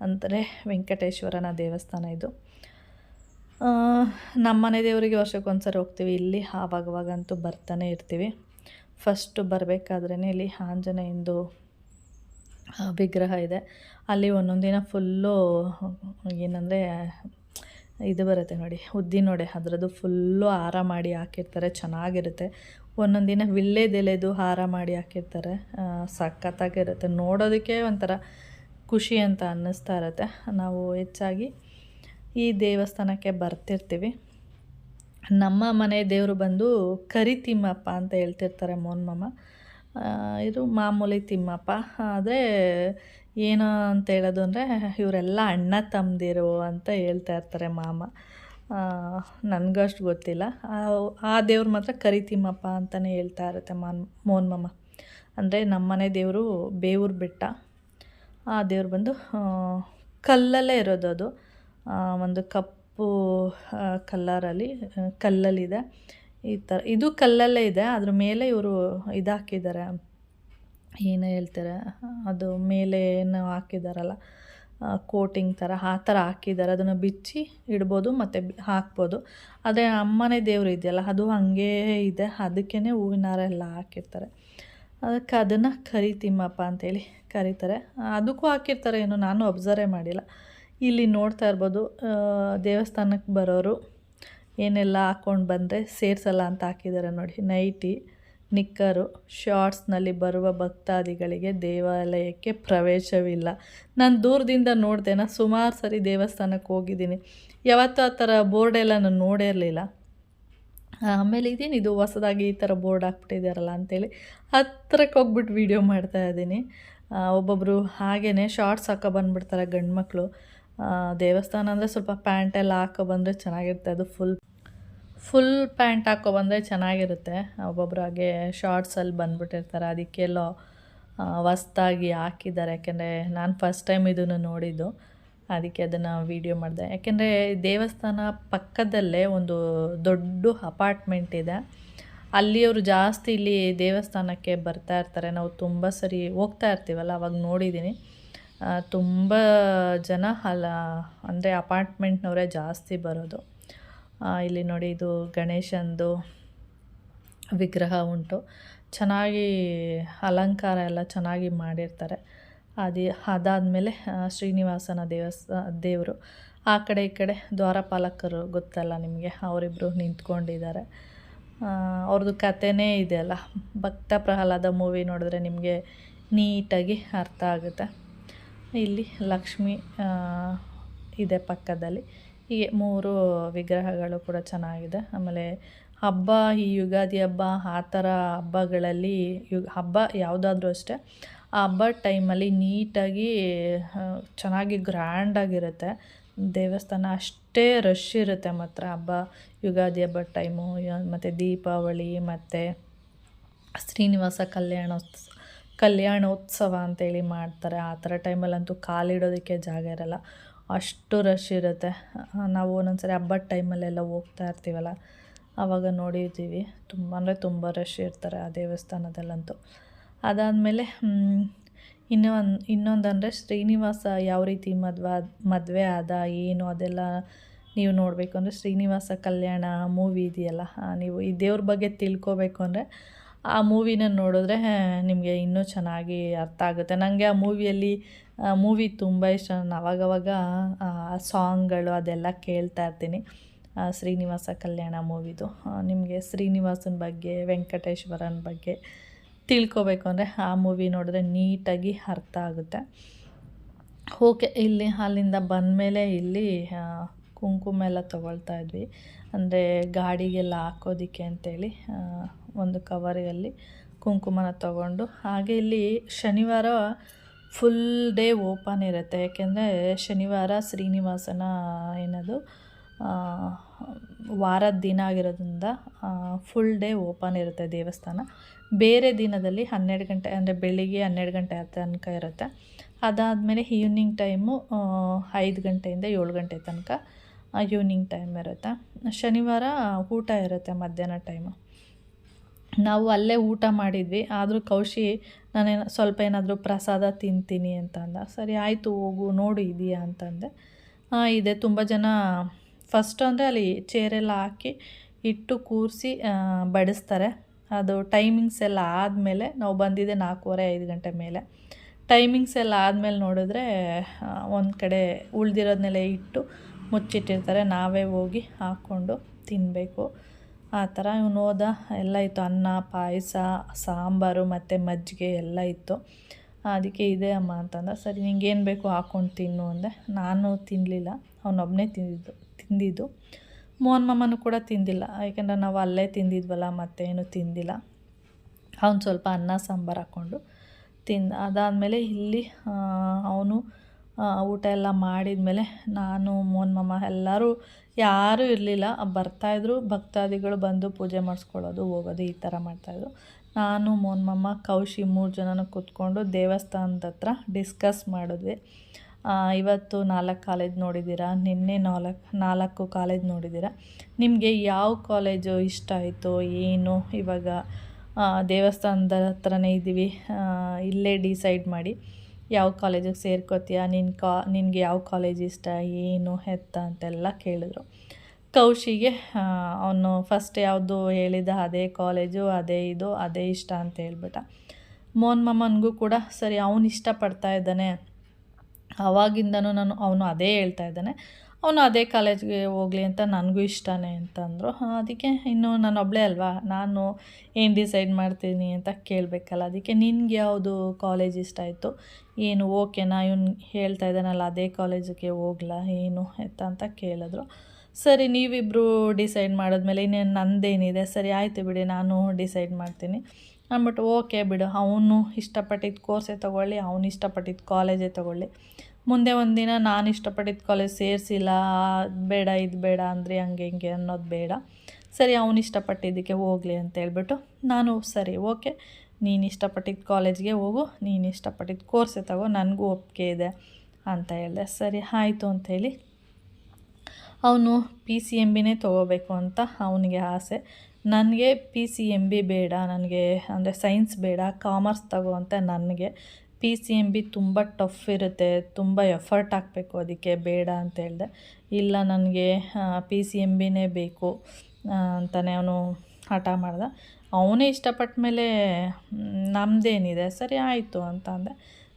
ಅಂದರೆ ವೆಂಕಟೇಶ್ವರನ ದೇವಸ್ಥಾನ ಇದು. ನಮ್ಮನೆ ನಮ್ಮ ಮನೆ ದೇವರಿಗೆ ವರ್ಷಕ್ಕೊಂದ್ಸರಿ ಹೋಗ್ತೀವಿ. ಇಲ್ಲಿ ಆವಾಗವಾಗಂತೂ ಬರ್ತಾನೆ ಇರ್ತೀವಿ. ಫಸ್ಟು ಬರಬೇಕಾದ್ರೇ ಇಲ್ಲಿ ಆಂಜನೇಯಂದು ವಿಗ್ರಹ ಇದೆ. ಅಲ್ಲಿ ಒಂದೊಂದು ದಿನ ಫುಲ್ಲು ಏನಂದರೆ ಇದು ಬರುತ್ತೆ ನೋಡಿ ಉದ್ದಿನೊಡೆ ಅದರದ್ದು ಫುಲ್ಲು ಹಾರ ಮಾಡಿ ಹಾಕಿರ್ತಾರೆ. ಚೆನ್ನಾಗಿರುತ್ತೆ. ಒಂದೊಂದು ದಿನ ವಿಳ್ಳೆದೆಲೆದು ಹಾರ ಮಾಡಿ ಹಾಕಿರ್ತಾರೆ. ಸಖತ್ತಾಗಿರುತ್ತೆ. ನೋಡೋದಕ್ಕೆ ಒಂಥರ ಖುಷಿ ಅಂತ ಅನ್ನಿಸ್ತಾ ಇರುತ್ತೆ. ನಾವು ಹೆಚ್ಚಾಗಿ ಈ ದೇವಸ್ಥಾನಕ್ಕೆ ಬರ್ತಿರ್ತೀವಿ. ನಮ್ಮ ಮನೆ ದೇವರು ಬಂದು ಕರಿ ತಿಮ್ಮಪ್ಪ ಅಂತ ಹೇಳ್ತಿರ್ತಾರೆ ಮೋನ್ಮಮ್ಮ ಮಾಮ. ಇದು ಮಾಮೂಲಿ ತಿಮ್ಮಪ್ಪ. ಆದರೆ ಏನು ಅಂತ ಹೇಳೋದು ಅಂದರೆ ಇವರೆಲ್ಲ ಅಣ್ಣ ತಮ್ಮದಿರು ಅಂತ ಹೇಳ್ತಾ ಇರ್ತಾರೆ ಮಾಮ. ನನಗೂ ಅಷ್ಟು ಗೊತ್ತಿಲ್ಲ. ಆ- ದೇವ್ರು ಮಾತ್ರ ಕರಿ ತಿಮ್ಮಪ್ಪ ಅಂತಲೇ ಹೇಳ್ತಾ ಇರುತ್ತೆ ಮಾನ್ ಮೋನ್ಮಮ್ಮ ಮಾಮ. ಅಂದರೆ ನಮ್ಮನೆ ದೇವರು ಬೇವೂರು ಬೆಟ್ಟ. ಆ, ದೇವ್ರು ಬಂದು ಕಲ್ಲಲ್ಲೇ ಇರೋದು ಅದು. ಒಂದು ಕಪ್ಪು ಕಲ್ಲರಲ್ಲಿ ಕಲ್ಲಲ್ಲಿದೆ. ಈ ಥರ ಇದು ಕಲ್ಲಲ್ಲೇ ಇದೆ, ಅದ್ರ ಮೇಲೆ ಇವರು ಇದಾಕಿದ್ದಾರೆ. ಏನು ಹೇಳ್ತಾರೆ? ಅದು ಮೇಲೆ ಏನು ಹಾಕಿದಾರಲ್ಲ ಕೋಟಿಂಗ್ ಥರ ಆ ಥರ ಹಾಕಿದ್ದಾರೆ. ಅದನ್ನು ಬಿಚ್ಚಿ ಇಡ್ಬೋದು, ಮತ್ತು ಹಾಕ್ಬೋದು. ಅದೇ ಅಮ್ಮನೇ ದೇವರು ಇದೆಯಲ್ಲ, ಅದು ಹಾಗೇ ಇದೆ. ಅದಕ್ಕೇ ಹೂವಿನ ಹಾರ ಎಲ್ಲ ಹಾಕಿರ್ತಾರೆ. ಅದಕ್ಕೆ ಅದನ್ನು ಕರಿ ತಿಮ್ಮಪ್ಪ ಅಂತೇಳಿ ಕರೀತಾರೆ. ಅದಕ್ಕೂ ಹಾಕಿರ್ತಾರೆ, ಏನು ನಾನು ಅಬ್ಸರ್ವೇ ಮಾಡಿಲ್ಲ. ಇಲ್ಲಿ ನೋಡ್ತಾ ಇರ್ಬೋದು ದೇವಸ್ಥಾನಕ್ಕೆ ಬರೋರು ಏನೆಲ್ಲ ಹಾಕ್ಕೊಂಡು ಬಂದರೆ ಸೇರಿಸಲ್ಲ ಅಂತ ಹಾಕಿದ್ದಾರೆ ನೋಡಿ. ನೈಟಿ, ನಿಕ್ಕರು, ಶಾರ್ಟ್ಸ್ನಲ್ಲಿ ಬರುವ ಭಕ್ತಾದಿಗಳಿಗೆ ದೇವಾಲಯಕ್ಕೆ ಪ್ರವೇಶವಿಲ್ಲ. ನಾನು ದೂರದಿಂದ ನೋಡ್ದೆ ನಾನು ಸುಮಾರು ಸರಿ ದೇವಸ್ಥಾನಕ್ಕೆ ಹೋಗಿದ್ದೀನಿ. ಯಾವತ್ತೂ ಆ ಥರ ಬೋರ್ಡೆಲ್ಲ ನಾನು ನೋಡೇ ಇರಲಿಲ್ಲ ಆಮೇಲೆ ಇದು ಹೊಸದಾಗಿ ಈ ಥರ ಬೋರ್ಡ್ ಹಾಕ್ಬಿಟ್ಟಿದ್ದಾರಲ್ಲ ಅಂಥೇಳಿ ಹತ್ತಿರಕ್ಕೆ ಹೋಗ್ಬಿಟ್ಟು ವೀಡಿಯೋ ಮಾಡ್ತಾ ಇದ್ದೀನಿ. ಒಬ್ಬೊಬ್ಬರು ಹಾಗೇ ಶಾರ್ಟ್ಸ್ ಹಾಕೋ ಬಂದುಬಿಡ್ತಾರೆ ಗಂಡು ಮಕ್ಕಳು ದೇವಸ್ಥಾನ ಅಂದರೆ ಸ್ವಲ್ಪ ಪ್ಯಾಂಟೆಲ್ಲ ಹಾಕೋ ಬಂದರೆ ಚೆನ್ನಾಗಿರುತ್ತೆ. ಅದು ಫುಲ್ ಫುಲ್ ಪ್ಯಾಂಟ್ ಹಾಕೊ ಬಂದರೆ ಚೆನ್ನಾಗಿರುತ್ತೆ. ಒಬ್ಬೊಬ್ರು ಹಾಗೆ ಶಾರ್ಟ್ಸಲ್ಲಿ ಬಂದುಬಿಟ್ಟಿರ್ತಾರೆ. ಅದಕ್ಕೆಲ್ಲೋ ಹೊಸ್ದಾಗಿ ಹಾಕಿದ್ದಾರೆ. ಯಾಕೆಂದರೆ ನಾನು ಫಸ್ಟ್ ಟೈಮ್ ಇದನ್ನು ನೋಡಿದ್ದು. ಅದಕ್ಕೆ ಅದನ್ನು ವೀಡಿಯೋ ಮಾಡಿದೆ. ಯಾಕೆಂದರೆ ದೇವಸ್ಥಾನ ಪಕ್ಕದಲ್ಲೇ ಒಂದು ದೊಡ್ಡ ಅಪಾರ್ಟ್ಮೆಂಟ್ ಇದೆ. ಅಲ್ಲಿಯವರು ಜಾಸ್ತಿ ಇಲ್ಲಿ ದೇವಸ್ಥಾನಕ್ಕೆ ಬರ್ತಾ ಇರ್ತಾರೆ. ನಾವು ತುಂಬ ಸರಿ ಹೋಗ್ತಾ ಇರ್ತೀವಲ್ಲ, ಅವಾಗ ನೋಡಿದ್ದೀನಿ ತುಂಬ ಜನ ಅಲ್ಲ, ಅಂದರೆ ಅಪಾರ್ಟ್ಮೆಂಟ್ನವರೇ ಜಾಸ್ತಿ ಬರೋದು. ಇಲ್ಲಿ ನೋಡಿ ಇದು ಗಣೇಶಂದು ವಿಗ್ರಹ ಉಂಟು. ಚೆನ್ನಾಗಿ ಅಲಂಕಾರ ಎಲ್ಲ ಚೆನ್ನಾಗಿ ಮಾಡಿರ್ತಾರೆ. ಅದೇ ಅದಾದಮೇಲೆ ಶ್ರೀನಿವಾಸನ ದೇವಸ್, ದೇವರು. ಆ ಕಡೆ ಈ ಕಡೆ ದ್ವಾರಪಾಲಕರು ಗೊತ್ತಲ್ಲ ನಿಮಗೆ ಅವರಿಬ್ಬರು ನಿಂತ್ಕೊಂಡಿದ್ದಾರೆ. ಅವ್ರದ್ದು ಕಥೆನೇ ಇದೆಯಲ್ಲ ಭಕ್ತ ಪ್ರಹ್ಲಾದ ಮೂವಿ ನೋಡಿದ್ರೆ ನಿಮಗೆ ನೀಟಾಗಿ ಅರ್ಥ ಆಗುತ್ತೆ. ಇಲ್ಲಿ ಲಕ್ಷ್ಮಿ ಇದೆ ಪಕ್ಕದಲ್ಲಿ. ಹೀಗೆ ಮೂರು ವಿಗ್ರಹಗಳು ಕೂಡ ಚೆನ್ನಾಗಿದೆ. ಆಮೇಲೆ ಹಬ್ಬ, ಈ ಯುಗಾದಿ ಹಬ್ಬ, ಆ ಥರ ಹಬ್ಬಗಳಲ್ಲಿ ಯು, ಹಬ್ಬ ಯಾವುದಾದ್ರೂ ಅಷ್ಟೇ. ಆ ಹಬ್ಬ ಟೈಮಲ್ಲಿ ನೀಟಾಗಿ ಚೆನ್ನಾಗಿ ಗ್ರ್ಯಾಂಡಾಗಿರುತ್ತೆ ದೇವಸ್ಥಾನ ಅಷ್ಟೇ ರಶ್ ಇರುತ್ತೆ ಮಾತ್ರ. ಹಬ್ಬ, ಯುಗಾದಿ ಹಬ್ಬದ ಟೈಮು ಮತ್ತು ದೀಪಾವಳಿ, ಮತ್ತು ಶ್ರೀನಿವಾಸ ಕಲ್ಯಾಣೋತ್ಸವ ಕಲ್ಯಾಣೋತ್ಸವ ಅಂತೇಳಿ ಮಾಡ್ತಾರೆ. ಆ ಥರ ಟೈಮಲ್ಲಂತೂ ಕಾಲಿಡೋದಕ್ಕೆ ಜಾಗ ಇರಲ್ಲ. ಅಷ್ಟು ರಶ್ ಇರುತ್ತೆ. ನಾವು ಒಂದೊಂದ್ಸರಿ ಹಬ್ಬದ ಟೈಮಲ್ಲೆಲ್ಲ ಹೋಗ್ತಾ ಇರ್ತೀವಲ್ಲ ಆವಾಗ ನೋಡಿದ್ದೀವಿ ತುಂಬ, ಅಂದರೆ ತುಂಬ ರಶ್ ಇರ್ತಾರೆ ಆ ದೇವಸ್ಥಾನದಲ್ಲಂತೂ. ಅದಾದಮೇಲೆ ಇನ್ನೂ ಒಂದು ಇನ್ನೊಂದಂದರೆ ಶ್ರೀನಿವಾಸ ಯಾವ ರೀತಿ ಮದ್ವ, ಮದುವೆ ಆದ, ಏನು ಅದೆಲ್ಲ ನೀವು ನೋಡಬೇಕು ಅಂದರೆ ಶ್ರೀನಿವಾಸ ಕಲ್ಯಾಣ ಮೂವಿ ಇದೆಯಲ್ಲ ನೀವು ಈ ದೇವ್ರ ಬಗ್ಗೆ ತಿಳ್ಕೊಬೇಕು ಅಂದರೆ ಆ ಮೂವಿನ ನೋಡಿದ್ರೆ ನಿಮಗೆ ಇನ್ನೂ ಚೆನ್ನಾಗಿ ಅರ್ಥ ಆಗುತ್ತೆ. ನನಗೆ ಆ ಮೂವಿಯಲ್ಲಿ ಮೂವಿ ತುಂಬ ಇಷ್ಟ. ನಾನು ಅವಾಗವಾಗ ಸಾಂಗ್ಗಳು ಅದೆಲ್ಲ ಕೇಳ್ತಾ ಇರ್ತೀನಿ. ಶ್ರೀನಿವಾಸ ಕಲ್ಯಾಣ ಮೂವಿದು. ನಿಮಗೆ ಶ್ರೀನಿವಾಸನ ಬಗ್ಗೆ, ವೆಂಕಟೇಶ್ವರನ ಬಗ್ಗೆ ತಿಳ್ಕೊಬೇಕು ಅಂದರೆ ಆ ಮೂವಿ ನೋಡಿದ್ರೆ ನೀಟಾಗಿ ಅರ್ಥ ಆಗುತ್ತೆ. ಓಕೆ, ಇಲ್ಲಿ ಅಲ್ಲಿಂದ ಬಂದಮೇಲೆ ಇಲ್ಲಿ ಕುಂಕುಮ ಎಲ್ಲ ತೊಗೊಳ್ತಾ ಇದ್ವಿ. ಅಂದರೆ ಗಾಡಿಗೆಲ್ಲ ಹಾಕೋದಿಕ್ಕೆ ಅಂತೇಳಿ ಒಂದು ಕವರಲ್ಲಿ ಕುಂಕುಮನ ತಗೊಂಡು. ಹಾಗೆ ಇಲ್ಲಿ ಶನಿವಾರ ಫುಲ್ ಡೇ ಓಪನ್ ಇರುತ್ತೆ. ಯಾಕೆಂದರೆ ಶನಿವಾರ ಶ್ರೀನಿವಾಸನ ಏನದು ವಾರದ ದಿನ ಆಗಿರೋದ್ರಿಂದ ಫುಲ್ ಡೇ ಓಪನ್ ಇರುತ್ತೆ ದೇವಸ್ಥಾನ. ಬೇರೆ ದಿನದಲ್ಲಿ ಹನ್ನೆರಡು ಗಂಟೆ ಅಂದರೆ ಬೆಳಿಗ್ಗೆ ಹನ್ನೆರಡು ಗಂಟೆ ತನಕ ಇರುತ್ತೆ. ಅದಾದಮೇಲೆ ಈವ್ನಿಂಗ್ ಟೈಮು ಐದು ಗಂಟೆಯಿಂದ ಏಳು ಗಂಟೆ ತನಕ ಈವ್ನಿಂಗ್ ಟೈಮ್ ಇರುತ್ತೆ. ಶನಿವಾರ ಊಟ ಇರುತ್ತೆ ಮಧ್ಯಾಹ್ನ ಟೈಮು ನಾವು ಅಲ್ಲೇ ಊಟ ಮಾಡಿದ್ವಿ. ಆದರೂ ಕೌಶಿ ನಾನೇನು ಸ್ವಲ್ಪ ಏನಾದರೂ ಪ್ರಸಾದ ತಿಂತೀನಿ ಅಂತ ಅಂದ ಸರಿ ಆಯಿತು ಹೋಗು ನೋಡು ಇದೆಯಾ ಅಂತಂದೆ. "ಆ, ಇದೆ. ತುಂಬ ಜನ ಫಸ್ಟ್ ಅಂದರೆ ಅಲ್ಲಿ ಚೇರೆಲ್ಲ ಹಾಕಿ ಇಟ್ಟು ಕೂರಿಸಿ ಬಡಿಸ್ತಾರೆ. ಅದು ಟೈಮಿಂಗ್ಸ್ ಎಲ್ಲ ಆದಮೇಲೆ ನಾವು ಬಂದಿದ್ದೆ ನಾಲ್ಕೂವರೆ, ಐದು ಗಂಟೆ ಮೇಲೆ. ಟೈಮಿಂಗ್ಸ್ ಎಲ್ಲ ಆದಮೇಲೆ ನೋಡಿದ್ರೆ ಒಂದು ಕಡೆ ಉಳ್ದಿರೋದನ್ನೆಲ್ಲ ಇಟ್ಟು ಮುಚ್ಚಿಟ್ಟಿರ್ತಾರೆ. ನಾವೇ ಹೋಗಿ ಹಾಕ್ಕೊಂಡು ತಿನ್ನಬೇಕು ಆ ಥರ ಇವನು ಹೋದ. ಎಲ್ಲ ಇತ್ತು. ಅನ್ನ, ಪಾಯಸ, ಸಾಂಬಾರು ಮತ್ತು ಮಜ್ಜಿಗೆ ಎಲ್ಲ ಇತ್ತು. ಅದಕ್ಕೆ ಇದೆ ಅಮ್ಮ ಅಂತಂದ. ಸರಿ, ನಿಂಗೇನು ಬೇಕು ಹಾಕ್ಕೊಂಡು ತಿನ್ನು ಅಂದೆ. ನಾನು ತಿನ್ನಲಿಲ್ಲ ಅವನೊಬ್ಬನೇ ತಿಂದಿದ್ದು ತಿಂದಿದ್ದು. ಮೋಹನ್ ಮಾಮನೂ ಕೂಡ ತಿಂದಿಲ್ಲ. ಯಾಕೆಂದರೆ ನಾವು ಅಲ್ಲೇ ತಿಂದಿದ್ವಲ್ಲ ಮತ್ತೇನು ತಿಂದಿಲ್ಲ. ಅವ್ನು ಸ್ವಲ್ಪ ಅನ್ನ, ಸಾಂಬಾರು ಹಾಕ್ಕೊಂಡು ತಿಂದ. ಅದಾದಮೇಲೆ ಇಲ್ಲಿ ಅವನು ಊಟ ಎಲ್ಲ ಮಾಡಿದ್ಮೇಲೆ ನಾನು, ಮೋಹನ್ ಮಾಮ ಎಲ್ಲರೂ ಯಾರೂ ಇರಲಿಲ್ಲ. ಬರ್ತಾಯಿದ್ರು ಭಕ್ತಾದಿಗಳು ಬಂದು ಪೂಜೆ ಮಾಡಿಸ್ಕೊಳ್ಳೋದು, ಹೋಗೋದು, ಈ ಥರ ಮಾಡ್ತಾಯಿದ್ರು ನಾನು, ಮೋಹನ್ ಮಾಮ, ಕೌಶಿ ಮೂರು ಜನನ ಕೂತ್ಕೊಂಡು ದೇವಸ್ಥಾನದ ಹತ್ರ ಡಿಸ್ಕಸ್ ಮಾಡಿದ್ವಿ. ಇವತ್ತು ನಾಲ್ಕು ಕಾಲೇಜ್ ನೋಡಿದ್ದೀರಾ, ನಿನ್ನೆ ನಾಲ್ಕು ನಾಲ್ಕು ಕಾಲೇಜ್ ನೋಡಿದ್ದೀರಾ. ನಿಮಗೆ ಯಾವ ಕಾಲೇಜು ಇಷ್ಟ ಆಯಿತು, ಏನು? ಇವಾಗ ದೇವಸ್ಥಾನದ ಹತ್ರನೇ ಇದ್ದೀವಿ ಇಲ್ಲೇ ಡಿಸೈಡ್ ಮಾಡಿ ಯಾವ ಕಾಲೇಜಿಗೆ ಸೇರ್ಕೋತೀಯ ನಿನ್ನ ಕಾ, ನಿನಗೆ ಯಾವ ಕಾಲೇಜ್ ಇಷ್ಟ, ಏನು ಎತ್ತ ಅಂತೆಲ್ಲ ಕೇಳಿದ್ರು. ಕೌಶಿಗೆ ಅವನು ಫಸ್ಟ್ ಯಾವುದು ಹೇಳಿದ ಅದೇ ಕಾಲೇಜು, ಅದೇ ಇದು, ಅದೇ ಇಷ್ಟ ಅಂತ ಹೇಳ್ಬಿಟ್ಟ. ಮೋಹನ್ ಮಮ್ಮನಿಗೂ ಕೂಡ ಸರಿ, ಅವನು ಇಷ್ಟಪಡ್ತಾ ಇದ್ದಾನೆ. ಅವಾಗಿಂದನೂ ನಾನು ಅವನು ಅದೇ ಹೇಳ್ತಾ ಇದ್ದಾನೆ. ಅವನು ಅದೇ ಕಾಲೇಜ್ಗೆ ಹೋಗಲಿ ಅಂತ ನನಗೂ ಇಷ್ಟನೇ ಅಂತಂದರು ಅದಕ್ಕೆ ಇನ್ನು ನಾನು ಒಬ್ಬಳೇ ಅಲ್ವಾ? ನಾನು ಏನು ಡಿಸೈಡ್ ಮಾಡ್ತೀನಿ ಅಂತ ಕೇಳಬೇಕಲ್ಲ, ಅದಕ್ಕೆ ನಿನಗೆ ಯಾವುದು ಕಾಲೇಜ್ ಇಷ್ಟ ಆಯಿತು? ಏನು ಓಕೆನಾ ಇವ್ನು ಹೇಳ್ತಾ ಇದ್ದಾನಲ್ಲ, ಅದೇ ಕಾಲೇಜಿಗೆ ಹೋಗ್ಲಾ, ಏನು ಎತ್ತ ಅಂತ ಕೇಳಿದ್ರು. ಸರಿ ನೀವಿಬ್ಬರು ಡಿಸೈಡ್ ಮಾಡಿದ್ಮೇಲೆ ಇನ್ನೇನು ನಂದೇನಿದೆ? ಸರಿ, ಆಯಿತು ಬಿಡಿ, ನಾನು ಡಿಸೈಡ್ ಮಾಡ್ತೀನಿ. ಅಂದ್ಬಿಟ್ಟು, ಓಕೆ ಬಿಡು, ಅವನು ಇಷ್ಟಪಟ್ಟಿದ್ದು ಕೋರ್ಸೇ ತೊಗೊಳ್ಳಿ, ಅವನು ಇಷ್ಟಪಟ್ಟಿದ್ದು ಕಾಲೇಜೇ ತೊಗೊಳ್ಳಿ. ಮುಂದೆ ಒಂದಿನ ನಾನು ಇಷ್ಟಪಟ್ಟಿದ್ದು ಕಾಲೇಜ್ ಸೇರಿಸಿಲ್ಲ ಬೇಡ, ಇದು ಬೇಡ ಅಂದರೆ ಹಂಗೆ ಹಿಂಗೆ ಅನ್ನೋದು ಬೇಡ. ಸರಿ, ಅವನು ಇಷ್ಟಪಟ್ಟಿದ್ದಕ್ಕೆ ಹೋಗಲಿ ಅಂತ ಹೇಳ್ಬಿಟ್ಟು, ನಾನು ಸರಿ, ಓಕೆ, ನೀನು ಇಷ್ಟಪಟ್ಟಿದ್ದ ಕಾಲೇಜ್ಗೆ ಹೋಗು, ನೀನು ಇಷ್ಟಪಟ್ಟಿದ್ದ ಕೋರ್ಸೇ ತಗೋ, ನನಗೂ ಒಪ್ಪಿಗೆ ಇದೆ ಅಂತ ಹೇಳಿದೆ. ಸರಿ, ಆಯಿತು ಅಂಥೇಳಿ ಅವನು ಪಿ ಸಿ ಎಂ ಬಿನೇ ತೊಗೋಬೇಕು ಅಂತ ಅವನಿಗೆ ಆಸೆ. ನನಗೆ ಪಿ ಸಿ ಎಂ ಬಿ ಬೇಡ, ನನಗೆ ಅಂದರೆ ಸೈನ್ಸ್ ಬೇಡ, ಕಾಮರ್ಸ್ ತಗೋ ಅಂತ ನನಗೆ ಪಿ ಸಿ ಎಂ ಬಿ ತುಂಬ ಟಫ್ ಇರುತ್ತೆ, ತುಂಬ ಎಫರ್ಟ್ ಹಾಕಬೇಕು ಅದಕ್ಕೆ ಬೇಡ ಅಂತ ಹೇಳಿದೆ. ಇಲ್ಲ ನನಗೆ ಪಿ ಸಿ ಎಂ ಬಿನೇ ಬೇಕು ಅಂತಲೇ ಅವನು ಹಠ ಮಾಡ್ದೆ. ಅವನೇ ಇಷ್ಟಪಟ್ಟ ಮೇಲೆ ನಮ್ಮದೇನಿದೆ ಸರಿ ಆಯಿತು ಅಂತ ಅಂದೆ.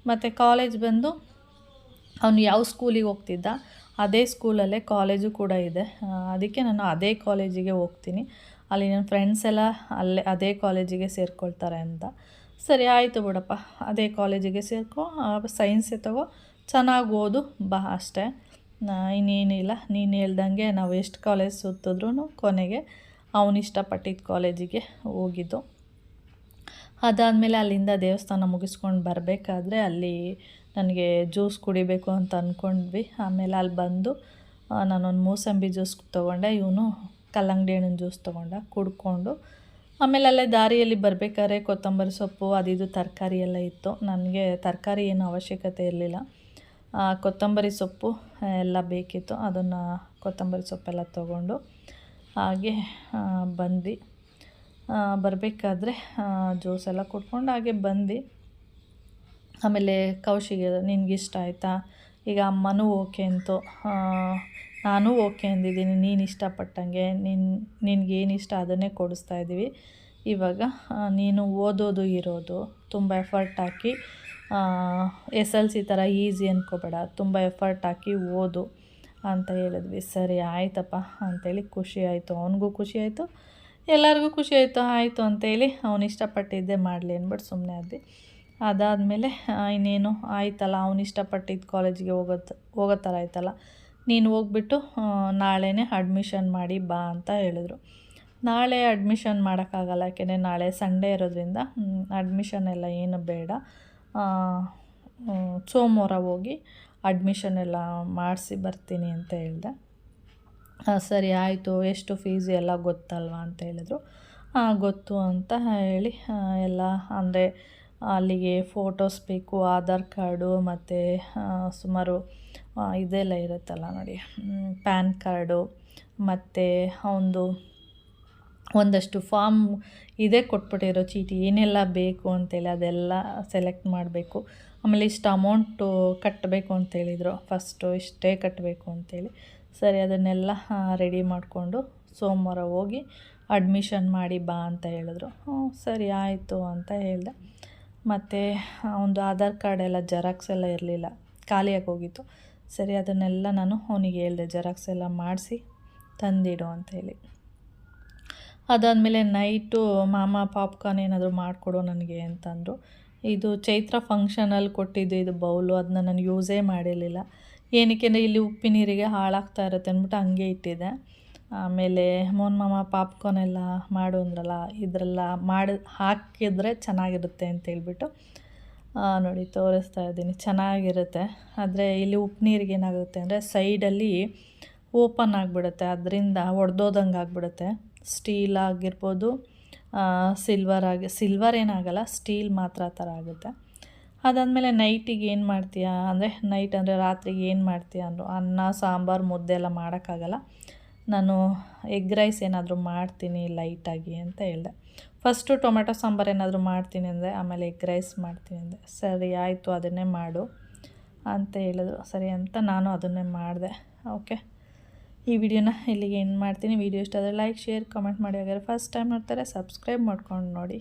ಮತ್ತು ಕಾಲೇಜ್ ಬಂದು ಅವನು ಯಾವ ಸ್ಕೂಲಿಗೆ ಹೋಗ್ತಿದ್ದ, ಅದೇ ಸ್ಕೂಲಲ್ಲೇ ಕಾಲೇಜು ಕೂಡ ಇದೆ. ಅದಕ್ಕೆ ನಾನು ಅದೇ ಕಾಲೇಜಿಗೆ ಹೋಗ್ತೀನಿ. ಅಲ್ಲಿ ನನ್ನ ಫ್ರೆಂಡ್ಸ್ ಎಲ್ಲ ಅಲ್ಲೇ ಅದೇ ಕಾಲೇಜಿಗೆ ಸೇರಿಕೊಳ್ತಾರೆ ಅಂತ. ಸರಿ, ಆಯಿತು ಬಿಡಪ್ಪ. ಅದೇ ಕಾಲೇಜಿಗೆ ಸೇರ್ಕೊ ಸೈನ್ಸೇ ತಗೋ. ಚೆನ್ನಾಗಿ ಓದು, ಬಾ ಅಷ್ಟೇ. ಇನ್ನೇನಿಲ್ಲ. ನೀನು ಹೇಳ್ದಂಗೆ ನಾವು ಎಷ್ಟು ಕಾಲೇಜ್ ಸುತ್ತಿದ್ರೂ ಕೊನೆಗೆ ಅವನು ಇಷ್ಟಪಟ್ಟಿದ್ದ ಕಾಲೇಜಿಗೆ ಹೋಗಿದ್ದು. ಅದಾದಮೇಲೆ ಅಲ್ಲಿಂದ ದೇವಸ್ಥಾನ ಮುಗಿಸ್ಕೊಂಡು ಬರಬೇಕಾದ್ರೆ ಅಲ್ಲಿ ನನಗೆ ಜ್ಯೂಸ್ ಕುಡಿಬೇಕು ಅಂತ ಅಂದ್ಕೊಂಡ್ವಿ ಆಮೇಲೆ ಅಲ್ಲಿ ಬಂದು ನಾನೊಂದು ಮೂಸಂಬಿ ಜ್ಯೂಸ್ ತೊಗೊಂಡೆ. ಇವನು ಕಲ್ಲಂಗಡಿ ಹಣ್ಣಿನ ಜ್ಯೂಸ್ ತೊಗೊಂಡ ಕುಡ್ಕೊಂಡು ಆಮೇಲೆ ಅಲ್ಲೇ ದಾರಿಯಲ್ಲಿ ಬರಬೇಕಾದ್ರೆ ಕೊತ್ತಂಬರಿ ಸೊಪ್ಪು ಅದಿದು ತರಕಾರಿ ಎಲ್ಲ ಇತ್ತು. ನನಗೆ ತರಕಾರಿ ಏನು ಅವಶ್ಯಕತೆ ಇರಲಿಲ್ಲ. ಕೊತ್ತಂಬರಿ ಸೊಪ್ಪು ಎಲ್ಲ ಬೇಕಿತ್ತು. ಅದನ್ನು ಕೊತ್ತಂಬರಿ ಸೊಪ್ಪೆಲ್ಲ ತೊಗೊಂಡು ಹಾಗೆ ಬಂದು ಬರಬೇಕಾದ್ರೆ ಜ್ಯೂಸ್ ಎಲ್ಲ ಕುಡ್ಕೊಂಡು ಹಾಗೆ ಬಂದು ಆಮೇಲೆ ಕೌಶಿಗೆ ನಿನಗಿಷ್ಟ ಆಯಿತಾ? ಈಗ ಅಮ್ಮನೂ ಓಕೆ ಅಂತು. ನಾನು ಓಕೆ ಅಂದಿದ್ದೀನಿ, ನೀನು ಇಷ್ಟಪಟ್ಟಂಗೆ ನಿನ್ನ ನಿನಗೇನು ಇಷ್ಟ ಅದನ್ನೇ ಕೊಡಿಸ್ತಾ ಇದ್ದೀವಿ ಇವಾಗ ನೀನು ಓದೋದು ಇರೋದು, ತುಂಬ ಎಫರ್ಟ್ ಹಾಕಿ ಎಸ್ ಎಲ್ ಸಿ ಥರ ಈಸಿ ಅಂದ್ಕೋಬೇಡ ತುಂಬ ಎಫರ್ಟ್ ಹಾಕಿ ಓದು ಅಂತ ಹೇಳಿದ್ವಿ. ಸರಿ, ಆಯ್ತಪ್ಪ ಅಂತೇಳಿ ಖುಷಿ ಆಯಿತು. ಅವನಿಗೂ ಖುಷಿ ಆಯಿತು, ಎಲ್ಲರಿಗೂ ಖುಷಿ ಆಯಿತು. ಆಯಿತು ಅಂತೇಳಿ ಅವನು ಇಷ್ಟಪಟ್ಟಿದ್ದೆ ಮಾಡಲಿ ಅಂದ್ಬಿಟ್ಟು ಸುಮ್ಮನೆ ಆದ್ವಿ. ಅದಾದಮೇಲೆ ಇನ್ನೇನು, ಆಯ್ತಲ್ಲ, ಅವ್ನು ಇಷ್ಟಪಟ್ಟಿದ್ದು ಕಾಲೇಜಿಗೆ ಹೋಗೋದು ಹೋಗೋ ಥರ ಆಯ್ತಲ್ಲ. ನೀನು ಹೋಗ್ಬಿಟ್ಟು ನಾಳೆನೇ ಅಡ್ಮಿಷನ್ ಮಾಡಿ ಬಾ ಅಂತ ಹೇಳಿದ್ರು. ನಾಳೆ ಅಡ್ಮಿಷನ್ ಮಾಡೋಕ್ಕಾಗಲ್ಲ, ಯಾಕೆಂದರೆ ನಾಳೆ ಸಂಡೇ ಇರೋದ್ರಿಂದ ಅಡ್ಮಿಷನ್ ಎಲ್ಲ ಏನು ಬೇಡ. ಸೋಮವಾರ ಹೋಗಿ ಅಡ್ಮಿಷನ್ ಎಲ್ಲ ಮಾಡಿಸಿ ಬರ್ತೀನಿ ಅಂತ ಹೇಳಿದೆ. ಸರಿ ಆಯಿತು, ಎಷ್ಟು ಫೀಸ್ ಎಲ್ಲ ಗೊತ್ತಲ್ವಾ ಅಂತ ಹೇಳಿದ್ರು. ಗೊತ್ತು ಅಂತ ಹೇಳಿ ಎಲ್ಲ, ಅಂದರೆ ಅಲ್ಲಿಗೆ ಫೋಟೋಸ್ ಬೇಕು, ಆಧಾರ್ ಕಾರ್ಡು ಮತ್ತು ಸುಮಾರು ಇದೆಲ್ಲ ಇರುತ್ತಲ್ಲ ನೋಡಿ. ಪ್ಯಾನ್ ಕಾರ್ಡು ಮತ್ತು ಒಂದು, ಒಂದಷ್ಟು ಫಾರ್ಮ್ ಇದೇ ಕೊಟ್ಬಿಟ್ಟಿರೋ ಚೀಟಿ, ಏನೆಲ್ಲ ಬೇಕು ಅಂತೇಳಿ ಅದೆಲ್ಲ ಸೆಲೆಕ್ಟ್ ಮಾಡಬೇಕು. ಆಮೇಲೆ ಇಷ್ಟು ಅಮೌಂಟು ಕಟ್ಟಬೇಕು ಅಂತೇಳಿದರು. ಫಸ್ಟು ಇಷ್ಟೇ ಕಟ್ಟಬೇಕು ಅಂತೇಳಿ. ಸರಿ, ಅದನ್ನೆಲ್ಲ ರೆಡಿ ಮಾಡಿಕೊಂಡು ಸೋಮವಾರ ಹೋಗಿ ಅಡ್ಮಿಷನ್ ಮಾಡಿ ಬಾ ಅಂತ ಹೇಳಿದ್ರು. ಹ್ಞೂ, ಸರಿ ಆಯಿತು ಅಂತ ಹೇಳಿದೆ. ಮತ್ತು ಒಂದು ಆಧಾರ್ ಕಾರ್ಡ್ ಎಲ್ಲ ಜೆರಾಕ್ಸ್ ಎಲ್ಲ ಇರಲಿಲ್ಲ. ಖಾಲಿಯಾಗಿ ಹೋಗಿತ್ತು. ಸರಿ, ಅದನ್ನೆಲ್ಲ ನಾನು ಅವನಿಗೆ ಹೇಳಿದೆ, ಜೆರಾಕ್ಸ್ ಎಲ್ಲ ಮಾಡಿಸಿ ತಂದಿಡು ಅಂತೇಳಿ ಅದಾದಮೇಲೆ ನೈಟು ಮಾಮ, ಪಾಪ್ಕಾರ್ನ್ ಏನಾದರೂ ಮಾಡಿಕೊಡು ನನಗೆ ಅಂತಂದರು. ಇದು ಚೈತ್ರ ಫಂಕ್ಷನಲ್ಲಿ ಕೊಟ್ಟಿದ್ದು ಇದು ಬೌಲು ಅದನ್ನ ನಾನು ಯೂಸೇ ಮಾಡಿರಲಿಲ್ಲ. ಏನಕ್ಕೆ ಅಂದರೆ ಇಲ್ಲಿ ಉಪ್ಪಿನ ನೀರಿಗೆ ಹಾಳಾಗ್ತಾ ಇರುತ್ತೆ ಅಂದ್ಬಿಟ್ಟು ಹಂಗೆ ಇಟ್ಟಿದ್ದೆ. ಆಮೇಲೆ ಮೋನ್ ಮಾಮ, ಪಾಪ್ಕಾರ್ನ್ ಎಲ್ಲ ಮಾಡು ಅಂದ್ರಲ್ಲ, ಇದರೆಲ್ಲ ಮಾಡಿ, ಹಾಕಿದರೆ ಚೆನ್ನಾಗಿರುತ್ತೆ ಅಂತ ಹೇಳ್ಬಿಟ್ಟು ನೋಡಿ, ತೋರಿಸ್ತಾ ಇದ್ದೀನಿ. ಚೆನ್ನಾಗಿರುತ್ತೆ. ಆದರೆ ಇಲ್ಲಿ ಉಪ್ಪು ನೀರಿಗೆ ಏನಾಗುತ್ತೆ ಅಂದರೆ ಸೈಡಲ್ಲಿ ಓಪನ್ ಆಗಿಬಿಡುತ್ತೆ. ಅದರಿಂದ ಒಡೆದೋದಂಗೆ ಆಗಿಬಿಡುತ್ತೆ. ಸ್ಟೀಲ್ ಆಗಿರ್ಬೋದು ಸಿಲ್ವರ್ ಆಗಿ, ಸಿಲ್ವರ್ ಏನಾಗಲ್ಲ, ಸ್ಟೀಲ್ ಮಾತ್ರ ಆ ಥರ ಆಗುತ್ತೆ. ಅದಾದಮೇಲೆ ನೈಟಿಗೆ ಏನು ಮಾಡ್ತೀಯಾ ಅಂದರೆ, ನೈಟ್ ಅಂದರೆ ರಾತ್ರಿಗೆ ಏನು ಮಾಡ್ತೀಯ ಅಂದರು, ಅನ್ನ, ಸಾಂಬಾರು, ಮುದ್ದೆ ಎಲ್ಲ ಮಾಡೋಕ್ಕಾಗಲ್ಲ. ನಾನು ಎಗ್ ರೈಸ್ ಏನಾದರೂ ಮಾಡ್ತೀನಿ ಲೈಟಾಗಿ ಅಂತ ಹೇಳಿದೆ. ಫಸ್ಟು ಟೊಮೆಟೊ ಸಾಂಬಾರು ಏನಾದರೂ ಮಾಡ್ತೀನಿ ಅಂದರೆ ಆಮೇಲೆ ಎಗ್ ರೈಸ್ ಮಾಡ್ತೀನಿ ಅಂದರೆ ಸರಿ ಆಯಿತು, ಅದನ್ನೇ ಮಾಡು ಅಂತ ಹೇಳಿದ್ರು. ಸರಿ ಅಂತ ನಾನು ಅದನ್ನೇ ಮಾಡಿದೆ. ಓಕೆ ಈ ವಿಡಿಯೋನ ಇಲ್ಲಿಗೆ ಏನು ಮಾಡ್ತೀನಿ. ವಿಡಿಯೋ ಇಷ್ಟ ಆದರೆ ಲೈಕ್ ಶೇರ್ ಕಮೆಂಟ್ ಮಾಡಿ. ಹಾಗಾದ್ರೆ ಫಸ್ಟ್ ಟೈಮ್ ನೋಡ್ತಾರೆ ಸಬ್ಸ್ಕ್ರೈಬ್ ಮಾಡ್ಕೊಂಡು ನೋಡಿ.